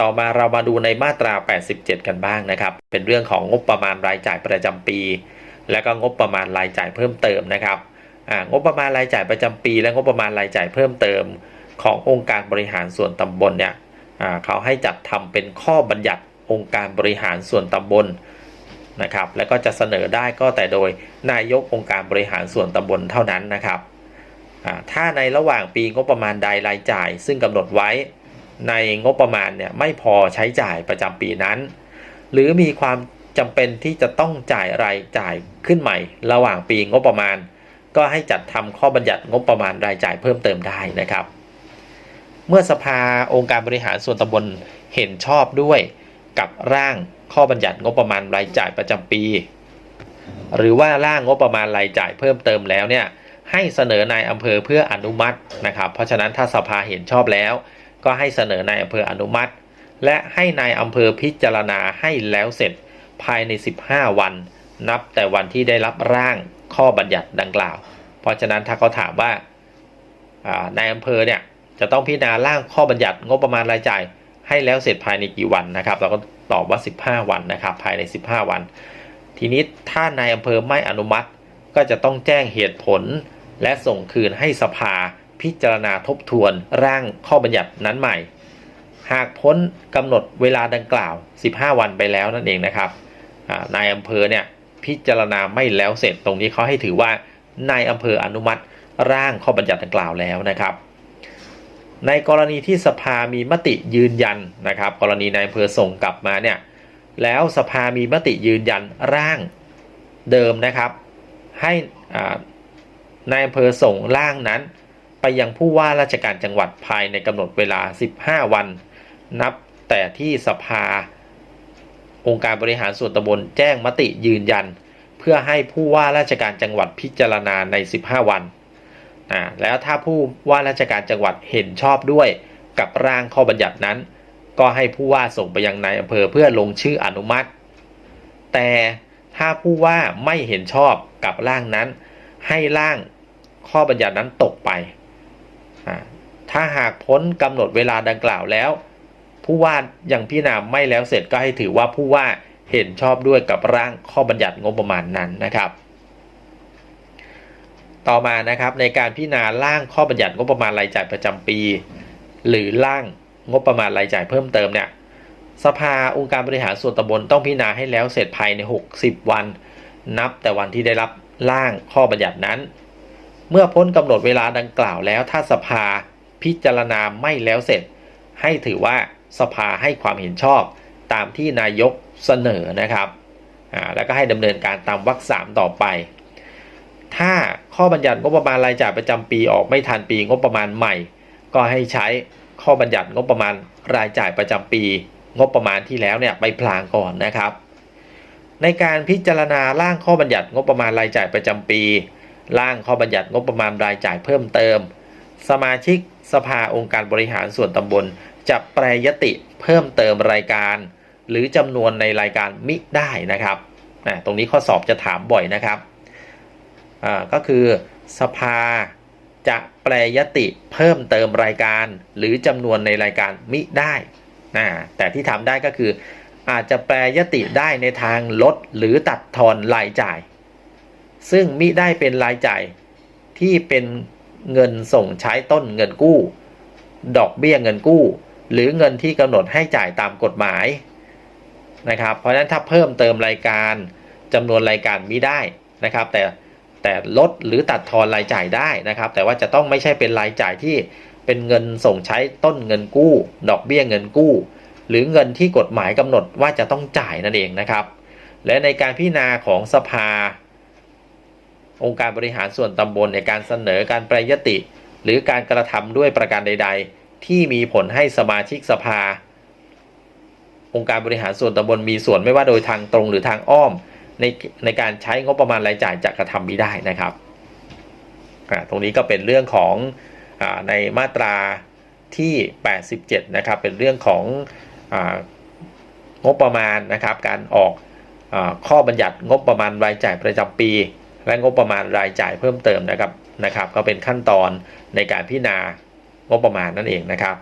ต่อมาเรามาดูในมาตรา 87 กันบ้างนะครับ เป็นเรื่องของงบประมาณรายจ่ายประจำปี และก็งบประมาณรายจ่ายเพิ่มเติมนะครับงบประมาณรายจ่ายประจำปี และงบประมาณรายจ่ายเพิ่มเติม ขององค์การบริหารส่วนตำบลเนี่ยเขาให้จัดทำเป็นข้อบัญญัติองค์การบริหารส่วนตำบลนะครับ แล้วก็จะเสนอได้ก็แต่โดยนายกองค์การบริหารส่วนตำบลเท่านั้นนะครับถ้าในระหว่างปีงบประมาณใดรายจ่าย ซึ่งกำหนดไว้ ในงบประมาณเนี่ยไม่พอใช้จ่ายประจำปีนั้น หรือมีความจำเป็นที่จะต้องจ่ายรายจ่ายขึ้นใหม่ ระหว่างปีงบประมาณ ก็ให้จัดทำข้อบัญญัติงบประมาณรายจ่ายเพิ่มเติมได้นะครับ เมื่อสภาองค์การบริหารส่วนตำบลเห็นชอบด้วยกับร่างข้อบัญญัติงบประมาณรายจ่ายประจำปี หรือว่าร่างงบประมาณรายจ่ายเพิ่มเติมแล้วเนี่ยให้เสนอนายอำเภอเพื่ออนุมัตินะครับ เพราะฉะนั้นถ้าสภาเห็นชอบแล้ว ก็ให้เสนอนายอำเภออนุมัติ และให้นายอำเภอพิจารณาให้แล้วเสร็จภายใน 15 วัน นับแต่วันที่ได้รับร่างข้อบัญญัติดังกล่าว เพราะฉะนั้นถ้าเขาถามว่าอ่านายอำเภอเนี่ยจะต้องพิจารณาร่างข้อบัญญัติงบประมาณรายจ่าย ให้แล้วเสร็จภายในกี่วันนะครับ เราก็ตอบว่า 15 วันนะครับ ภายใน 15 วัน ทีนี้ถ้านายอำเภอไม่อนุมัติ ก็จะต้องแจ้งเหตุผล และส่งคืนให้สภา พิจารณาทบทวนร่างข้อบัญญัตินั้นใหม่ หากพ้นกำหนดเวลาดังกล่าว 15 วันไปแล้วนั่นเองนะครับนายอำเภอเนี่ยพิจารณาไม่แล้วเสร็จตรงนี้เขาให้ถือว่านายอำเภออนุมัติร่างข้อบัญญัติดังกล่าวแล้วนะครับ ในกรณีที่สภามีมติยืนยันนะครับ กรณีนายอำเภอส่งกลับมาเนี่ยแล้วสภามีมติยืนยันร่างเดิมนะครับ ให้นายอำเภอส่งร่างนั้น ไปยังผู้ว่าราชการจังหวัดภายในกำหนดเวลา 15 วัน นับแต่ที่สภา องค์การบริหารส่วนตำบลแจ้งมติยืนยัน เพื่อให้ผู้ว่าราชการจังหวัดพิจารณาใน 15 วันอ่าแล้วถ้าผู้ว่าราชการจังหวัดเห็นชอบด้วยกับร่างข้อบัญญัตินั้น ก็ให้ผู้ว่าส่งไปยังนายอำเภอเพื่อลงชื่ออนุมัติ แต่ถ้าผู้ว่าไม่เห็นชอบกับร่างนั้น ให้ร่างข้อบัญญัตินั้นตกไป ถ้าหากพ้นกำหนดเวลาดังกล่าวแล้ว ผู้ว่ายังพิจารณาไม่แล้วเสร็จก็ให้ถือว่าผู้ว่าเห็นชอบด้วยกับร่างข้อบัญญัติงบประมาณนั้นนะครับ ต่อมานะครับในการพิจารณาร่างข้อบัญญัติงบประมาณรายจ่ายประจำปี หรือร่างงบประมาณรายจ่ายเพิ่มเติมเนี่ยสภาองค์การบริหารส่วนตำบลต้องพิจารณาให้แล้วเสร็จภายใน 60 วัน นับแต่วันที่ได้รับร่างข้อบัญญัตินั้น เมื่อพ้นกำหนดเวลาดังกล่าวแล้วถ้าสภาพิจารณาไม่แล้วเสร็จ ให้ถือว่าสภาให้ความเห็นชอบตามที่นายกเสนอนะครับอ่าแล้วก็ให้ดำเนินการตามวรรคสามต่อไป ถ้าข้อบัญญัติงบประมาณรายจ่ายประจำปีออกไม่ทันปีงบประมาณใหม่ ก็ให้ใช้ข้อบัญญัติงบประมาณรายจ่ายประจำปี งบประมาณที่แล้วเนี่ยไปพลางก่อนนะครับ ในการพิจารณาร่างข้อบัญญัติงบประมาณรายจ่ายประจำปี ร่างข้อบัญญัติงบประมาณรายจ่ายเพิ่มเติม สมาชิกสภาองค์การบริหารส่วนตำบล จะแปรยติเพิ่มเติมรายการ หรือจำนวนในรายการมิได้นะครับอ่าตรงนี้ข้อสอบจะถามบ่อยนะครับอ่าก็คือสภาจะแปรยติเพิ่มเติมรายการ หรือจำนวนในรายการมิได้นะแต่ที่ทำได้ก็คืออาจจะแปรยติได้ในทางลดหรือตัดทอนรายจ่าย ซึ่งมิได้เป็นรายจ่ายที่เป็นเงินส่งใช้ต้นเงินกู้ ดอกเบี้ยเงินกู้ หรือเงินที่กำหนดให้จ่ายตามกฎหมายนะครับ เพราะฉะนั้นถ้าเพิ่มเติมรายการจำนวนรายการมิได้นะครับ แต่แต่ลดหรือตัดทอนรายจ่ายได้นะครับ แต่ว่าจะต้องไม่ใช่เป็นรายจ่ายที่เป็นเงินส่งใช้ต้นเงินกู้ ดอกเบี้ยเงินกู้ หรือเงินที่กฎหมายกำหนดว่าจะต้องจ่ายนั่นเองนะครับ และในการพิจารณาของสภา องค์การบริหารส่วนตำบลในการเสนอการแปรยติ หรือการกระทำด้วยประการใด ๆ ที่มีผลให้สมาชิกสภา องค์การบริหารส่วนตำบลมีส่วนไม่ว่าโดยทางตรงหรือทางอ้อมในในการใช้งบประมาณรายจ่ายจะกระทำมิได้นะครับตรงนี้ก็เป็นเรื่องของอในมาตราที่ 87 นะครับ เป็นเรื่องขององบประมาณนะครับ การออกอข้อบัญญัติงบประมาณรายจ่ายประจำปี และงบประมาณรายจ่ายเพิ่มเติมนะครับนะครับ ก็เป็นขั้นตอนในการพิจารณางบประมาณนั่นเองนะครับ